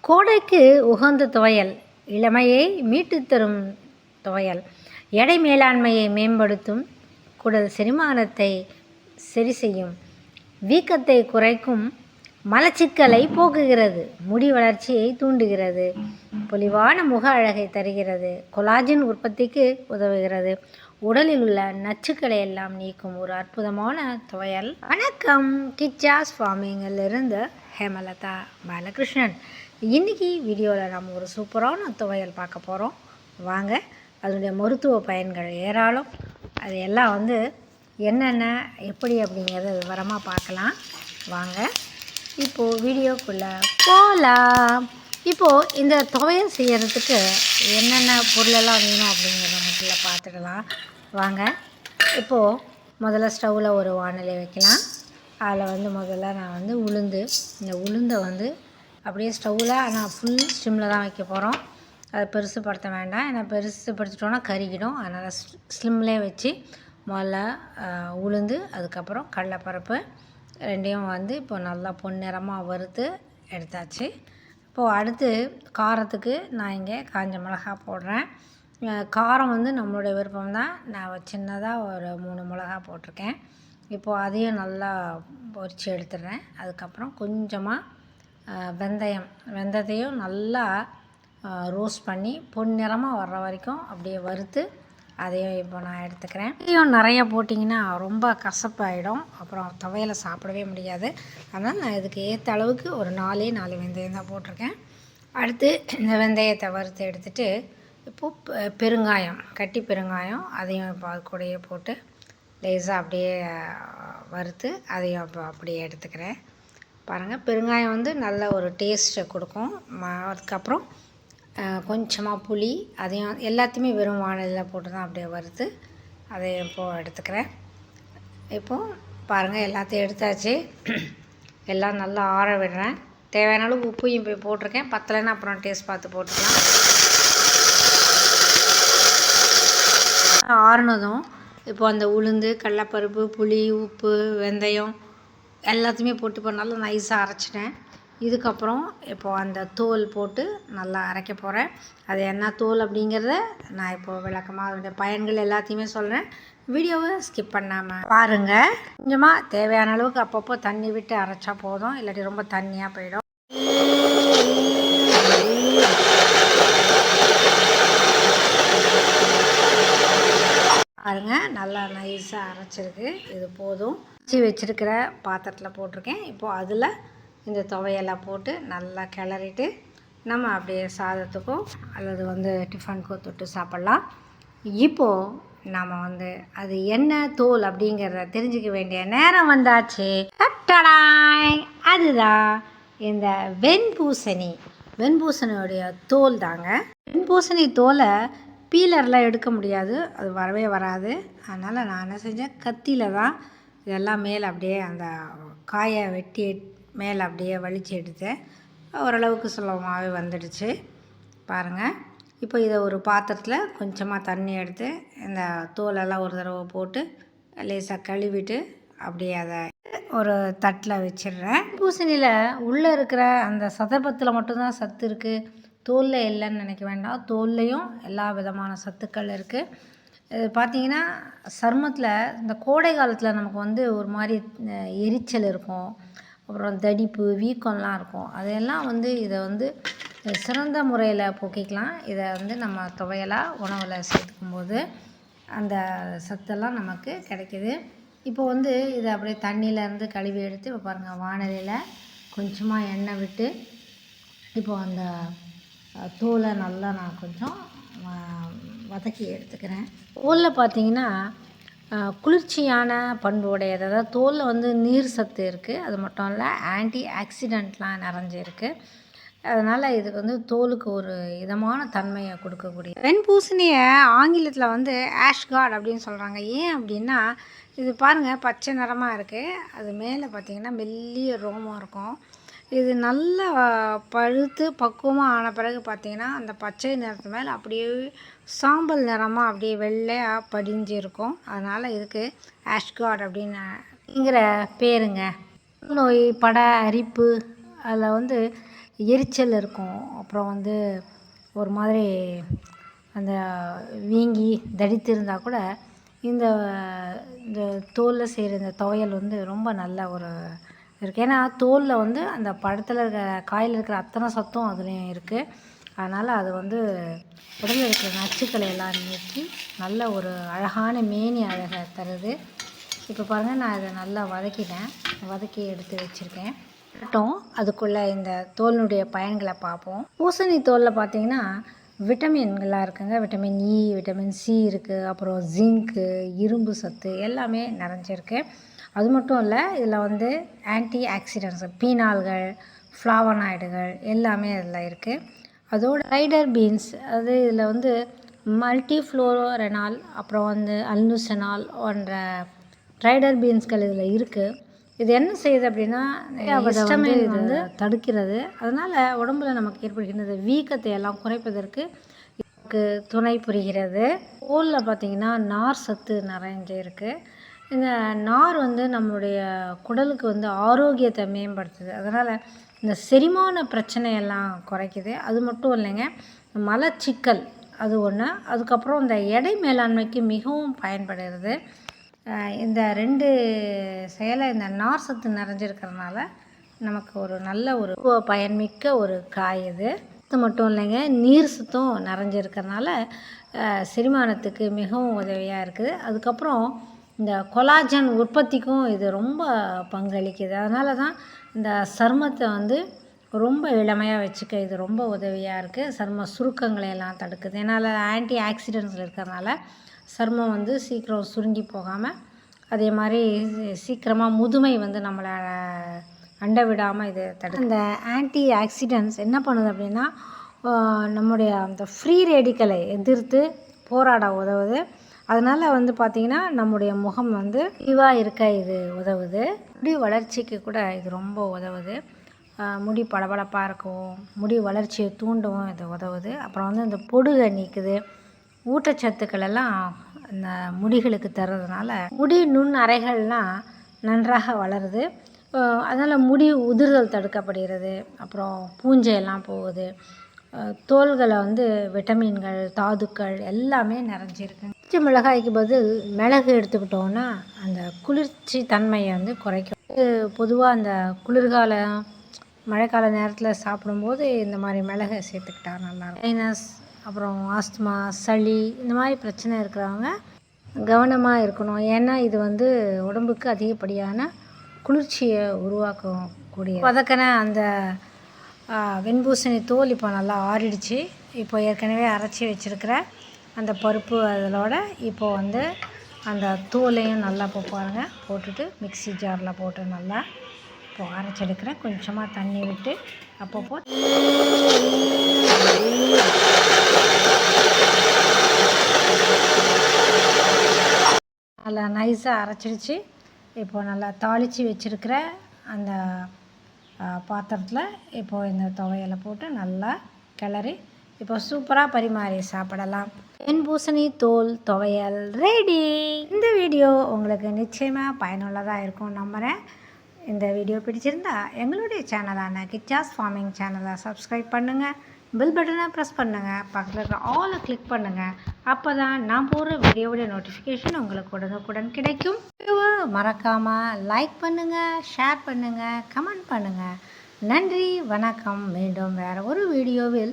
கோடைக்கு உகந்த துவையல் இளமையை மீட்டுத் தரும் துவையல் எடை மேலாண்மையை மேம்படுத்தும் குடல் செரிமானத்தை சரி செய்யும் வீக்கத்தை குறைக்கும் மலச்சிக்கலை போக்குகிறது முடி வளர்ச்சியை தூண்டுகிறது பொலிவான முக அழகை தருகிறது கொலாஜின் உற்பத்திக்கு உதவுகிறது. உடலில் உள்ள நச்சுக்களை எல்லாம் நீக்கும் ஒரு அற்புதமான துவையல். வணக்கம். கிச்சாஸ் ஃபார்மிங்கிலிருந்து ஹேமலதா பாலகிருஷ்ணன். இன்றைக்கி வீடியோவில் நம்ம ஒரு சூப்பரான துவையல் பார்க்க போகிறோம் வாங்க அதனுடைய மருத்துவ பயன்கள் ஏராளம். அது எல்லாம் வந்து என்னென்ன எப்படி அப்படிங்கிறத விவரமாக பார்க்கலாம். வாங்க இப்போது வீடியோக்குள்ளே போகலாம் இப்போது இந்த துவையல் செய்கிறதுக்கு என்னென்ன பொருளெல்லாம் வேணும் அப்படிங்கிறத முதல்ல பார்த்துடலாம். வாங்க இப்போது முதல்ல ஸ்டவ்வில் ஒரு வானிலை வைக்கலாம். அதில் வந்து முதல்ல நான் வந்து உளுந்து இந்த உளுந்தை வந்து அப்படியே ஸ்டவ்வில் நான் ஃபுல் ஸ்டிம்மில் தான் வைக்க போகிறோம் அதை பெருசு படுத்த வேண்டாம். ஏன்னா பெருசு பெருசுப்படுத்திட்டோன்னா கருகிடும். அதனால் ஸ்லிம்லேயே வச்சு முதல்ல உளுந்து அதுக்கப்புறம் கடலைப்பருப்பு ரெண்டையும் வந்து இப்போ நல்லா பொன்னிறமாக வறுத்து எடுத்தாச்சு. இப்போது அடுத்து காரத்துக்கு நான் இங்கே காஞ்ச மிளகா போடுறேன். காரம் வந்து நம்மளுடைய விருப்பம் தான். நான் சின்னதாக ஒரு மூணு மிளகா போட்டிருக்கேன். இப்போது அதையும் நல்லா பொரித்து எடுத்துடுறேன். அதுக்கப்புறம் கொஞ்சமாக வெந்தயம். வெந்தயத்தையும் நல்லா ரோஸ்ட் பண்ணி பொன்னிறமாக வர்ற வரைக்கும் அப்படியே வறுத்து அதையும் இப்போ நான் எடுத்துக்கிறேன். இதையும் நிறைய போட்டிங்கன்னா ரொம்ப கசப்பாயிடும். அப்புறம் துவையலை சாப்பிடவே முடியாது. அதனால் நான் இதுக்கு ஏற்ற அளவுக்கு ஒரு நாலே நாலு வெந்தயம் தான் போட்டிருக்கேன். அடுத்து இந்த வெந்தயத்தை வறுத்து எடுத்துட்டு இப்போது பெருங்காயம் கட்டி பெருங்காயம் அதையும் இப்போ அது கூடயே போட்டு லேசாக அப்படியே வறுத்து அதையும் இப்போ அப்படியே எடுத்துக்கிறேன். பாருங்கள் பெருங்காயம் வந்து நல்ல ஒரு டேஸ்ட்டை கொடுக்கும். அதுக்கப்புறம் கொஞ்சமாக புளி அதையும் எல்லாத்தையுமே வெறும் வானலில் போட்டு தான் அப்படியே வறுத்து அதை இப்போது எடுத்துக்கிறேன். இப்போது பாருங்கள் எல்லாத்தையும் எடுத்தாச்சு. எல்லாம் நல்லா ஆற விடுறேன். தேவையான அளவு உப்பையும் போய் போட்டிருக்கேன். பத்தலைன்னா அப்புறம் டேஸ்ட் பார்த்து போட்டுக்கலாம். ஆறுனதும் இப்போ அந்த உளுந்து கடலப்பருப்பு புளி உப்பு வெந்தயம் எல்லாத்தையுமே போட்டு இப்போ நல்லா நைஸாக அரைச்சிட்டேன். இதுக்கப்புறம் இப்போது அந்த தோல் போட்டு நல்லா அரைக்க போகிறேன் அது என்ன தோல் அப்படிங்கிறத நான் இப்போ விளக்கமாக அதோடைய பயன்கள் எல்லாத்தையுமே சொல்கிறேன் வீடியோவை ஸ்கிப் பண்ணாமல் பாருங்கள் கொஞ்சமாக தேவையான அளவுக்கு அப்பப்போ தண்ணி விட்டு அரைச்சா போதும். இல்லாட்டி ரொம்ப தண்ணியாக போயிடும். பாருங்க நல்லா நைஸாக அரைச்சிருக்கு. இது போதும். வச்சு வச்சுருக்கிற பாத்திரத்தில் போட்டிருக்கேன். இப்போது அதில் இந்த துவையெல்லாம் போட்டு நல்லா கிளறிட்டு நம்ம அப்படியே சாதத்துக்கோ அல்லது வந்து டிஃபனுக்கோ தொட்டு சாப்பிட்லாம். இப்போது நாம் வந்து அது என்ன தோல் அப்படிங்கிறத தெரிஞ்சுக்க வேண்டிய நேரம் வந்தாச்சு. டடாய்! அதுதான் இந்த வெண்பூசணி. வெண்பூசணியோடைய தோல் தாங்க. வெண்பூசணி தோலை பீலர்லாம் எடுக்க முடியாது. அது வரவே வராது. அதனால் நான் என்ன செஞ்சேன்? கத்தியில் தான் இதெல்லாம் மேலே அப்படியே அந்த காயை வெட்டி மேலே அப்படியே வலிச்சு எடுத்தேன். ஓரளவுக்கு சுலபமாகவே வந்துடுச்சு. பாருங்கள் இப்போ இதை ஒரு பாத்திரத்தில் கொஞ்சமாக தண்ணி எடுத்து இந்த தோலெல்லாம் ஒரு தடவை போட்டு லேசாக கழுவிட்டு அப்படியே அதை ஒரு தட்டில் வச்சிடுறேன். பூசணியில் உள்ளே இருக்கிற அந்த சதபத்தில் மட்டும்தான் சத்து இருக்குது தோலில் இல்லைன்னு நினைக்க வேண்டாம். தோல்லையும் எல்லா விதமான சத்துக்கள் இருக்குது இது பார்த்தீங்கன்னா சருமத்தில் இந்த கோடை காலத்தில் நமக்கு வந்து ஒரு மாதிரி எரிச்சல் இருக்கும். அப்புறம் தடிப்பு வீக்கம்லாம் இருக்கும். அதையெல்லாம் வந்து இதை வந்து சிறந்த முறையில் போக்கிக்கலாம். இதை வந்து நம்ம துவையலாக உணவில் சேர்த்துக்கும் போது அந்த சத்தெல்லாம் நமக்கு கிடைக்கிது. இப்போ வந்து இதை அப்படியே தண்ணியிலேருந்து கழுவி எடுத்து இப்போ பாருங்கள் வானலியில் கொஞ்சமாக எண்ணெய் விட்டு இப்போ அந்த தோலை நல்லா நான் கொஞ்சம் வதக்கி எடுத்துக்கிறேன். தோலில் பார்த்தீங்கன்னா குளிர்ச்சியான பண்பு உடையது அதாவது தோலில் வந்து நீர் சத்து இருக்குது அது மட்டும் இல்லை ஆன்டி ஆக்சிடெண்ட்லாம் நிறைஞ்சிருக்கு. அதனால் இதுக்கு வந்து தோலுக்கு ஒரு இதமான தன்மையை கொடுக்கக்கூடிய. வெண்பூசணியை ஆங்கிலத்தில் வந்து ஆஷ்கார்ட் அப்படின்னு சொல்கிறாங்க ஏன் அப்படின்னா இது பாருங்கள் பச்சை நிறமாக இருக்குது அது மேலே பார்த்திங்கன்னா மெல்லிய ரோமம் இருக்கும். இது நல்லா பழுத்து பக்குவமாக ஆன பிறகு பார்த்தீங்கன்னா அந்த பச்சை நிறத்து மேலே அப்படியே சாம்பல் நிறமாக அப்படியே வெள்ளையாக படிஞ்சு இருக்கும் அதனால் இதுக்கு ஆஷ்கார்ட் அப்படின்னுங்கிற பேருங்க. நோய் பட அரிப்பு அதில் வந்து எரிச்சல் இருக்கும். அப்புறம் வந்து ஒரு மாதிரி அந்த வீங்கி தடித்து இருந்தால் கூட இந்த இந்த தோலில் செய்கிற இந்த துவையல் வந்து ரொம்ப நல்ல ஒரு இருக்குது ஏன்னா தோலில் வந்து அந்த பழத்தில் இருக்கிற காயில் இருக்கிற அத்தனை சத்தும் அதுலேயும் இருக்குது அதனால் அது வந்து உடம்புல இருக்கிற நச்சுக்களை எல்லாம் நீக்கி நல்ல ஒரு அழகான மேனி அழகை தருது. இப்போ பாருங்கள் நான் இதை நல்லா வதக்கிட்டேன். வதக்கி எடுத்து வச்சுருக்கேன். மட்டும் அதுக்குள்ளே இந்த தோலினுடைய பயன்களை பார்ப்போம். பூசணி தோலில் பார்த்தீங்கன்னா விட்டமின்கள்லாம் இருக்குங்க. விட்டமின் இ விட்டமின் சி இருக்குது அப்புறம் ஜிங்க்கு இரும்பு சத்து எல்லாமே நிறைஞ்சிருக்கு. அது மட்டும் இல்லை இதில் வந்து ஆன்டி ஆக்சிடென்ட்ஸ் பீனால்கள் ஃப்ளாவனாய்டுகள் எல்லாமே அதில் இருக்குது அதோட ரைடர் பீன்ஸ் அது இதில் வந்து மல்டி ஃப்ளோரோரெனால் அப்புறம் வந்து அல்னுசனால் போன்ற ரைடர் பீன்ஸ்கள் இதில் இருக்குது இது என்ன செய்யுது அப்படின்னா ஹிஸ்டமைன் வந்து தடுக்கிறது. அதனால் உடம்புல நமக்கு ஏற்படுகின்ற வீக்கத்தை எல்லாம் குறைப்பதற்கு துணை புரிகிறது. தோலில் பார்த்திங்கன்னா நார் சத்து நிறைஞ்சு இருக்குது இந்த நார் வந்து நம்மளுடைய குடலுக்கு வந்து ஆரோக்கியத்தை மேம்படுத்துது. அதனால் இந்த செரிமான பிரச்சனையெல்லாம் குறைக்குது. அது மட்டும் இல்லைங்க மலச்சிக்கல் அது ஒன்று அதுக்கப்புறம் இந்த எடை மேலாண்மைக்கு மிகவும் பயன்படுகிறது. இந்த ரெண்டு செயலை இந்த நார் சத்து நிறைஞ்சிருக்கிறதுனால நமக்கு ஒரு நல்ல ஒரு பயன்மிக்க ஒரு காய் இது. இது மட்டும் இல்லைங்க நீர் சத்தும் நிறைஞ்சிருக்கிறதுனால செரிமானத்துக்கு மிகவும் உதவியாக இருக்குது. அதுக்கப்புறம் இந்த கொலாஜன் உற்பத்திக்கும் இது ரொம்ப பங்களிக்குது. அதனால தான் இந்த சருமத்தை வந்து ரொம்ப இளமையாக வச்சுக்க இது ரொம்ப உதவியாக இருக்குது சரும சுருக்கங்களை எல்லாம் தடுக்குது. ஏன்னால் ஆன்டி ஆக்சிடென்ட்ஸ் இருக்கிறதுனால சருமம் வந்து சீக்கிரம் சுருங்கி போகாமல் அதே மாதிரி சீக்கிரமாக முதுமை வந்து நம்மளை அண்டை விடாமல் இது தடு இந்த ஆன்டி ஆக்சிடென்ட்ஸ் என்ன பண்ணுது அப்படின்னா நம்முடைய அந்த ஃப்ரீ ரேடிக்கலை எதிர்த்து போராட உதவுது. அதனால் வந்து பார்த்திங்கன்னா நம்முடைய முகம் வந்து இவாக இருக்க இது உதவுது. முடி வளர்ச்சிக்கு கூட இது ரொம்ப உதவுது. முடி பளபளப்பாக இருக்கும் முடி வளர்ச்சியை தூண்டவும் இது உதவுது. அப்புறம் வந்து இந்த பொடுகை நீக்குது. ஊட்டச்சத்துக்கள் எல்லாம் இந்த முடிகளுக்கு தர்றதுனால முடி நுண் அறைகள்லாம் நன்றாக வளருது. அதனால் முடி உதிர்தல் தடுக்கப்படுகிறது. அப்புறம் பூஞ்சையெல்லாம் போகுது. தோள்களை வந்து விட்டமின்கள் தாதுக்கள் எல்லாமே நிறைஞ்சிருக்கு. பச்சை மிளகாய்க்கு பதில் மிளகு எடுத்துக்கிட்டோன்னா அந்த குளிர்ச்சி தன்மையை வந்து குறைக்கும். பொதுவாக அந்த குளிர்காலம் மழைக்கால நேரத்தில் சாப்பிடும்போது இந்த மாதிரி மிளகை சேர்த்துக்கிட்டா நல்லா மைனஸ் அப்புறம் ஆஸ்துமா சளி இந்த மாதிரி பிரச்சனை இருக்கிறவங்க கவனமாக இருக்கணும். ஏன்னா இது வந்து உடம்புக்கு அதிகப்படியான குளிர்ச்சியை உருவாக்கக்கூடிய. பதக்கன அந்த வெண்பூசணி தோல் இப்போ நல்லா ஆறிடுச்சு. இப்போ ஏற்கனவே அரைச்சி வச்சுருக்கிற அந்த பருப்பு அதோட இப்போது வந்து அந்த தூளையும் நல்லா இப்போ பாருங்கள் போட்டுட்டு மிக்சி ஜாரில் போட்டு நல்லா இப்போது அரைச்செடுக்கிறேன். கொஞ்சமாக தண்ணி விட்டு அப்பப்போ நல்லா நைஸாக அரைச்சிடுச்சு. இப்போது நல்லா தாளித்து வச்சுருக்கிற அந்த பாத்திரத்தில் இப்போது இந்த துவையலை போட்டு நல்லா கிளறி இப்போ சூப்பராக பரிமாறி சாப்பிடலாம். என் பூசணி தோல் துவையல் ரெடி இந்த வீடியோ உங்களுக்கு நிச்சயமாக பயனுள்ளதாக இருக்கும் நம்புகிறேன் இந்த வீடியோ பிடிச்சிருந்தா எங்களுடைய சேனலான கிச்சாஸ் ஃபார்மிங் சேனலை சப்ஸ்கிரைப் பண்ணுங்கள் பெல் பட்டனை ப்ரெஸ் பண்ணுங்கள் பக்கத்தில் இருக்கிற ஆலை கிளிக் பண்ணுங்கள் அப்போ தான் நான் போடுற வீடியோவுடைய நோட்டிஃபிகேஷன் உங்களுக்கு உடனுக்குடன் கிடைக்கும். மறக்காமல் லைக் பண்ணுங்கள் ஷேர் பண்ணுங்கள் கமெண்ட் பண்ணுங்கள் நன்றி வணக்கம். மீண்டும் வேறு ஒரு வீடியோவில்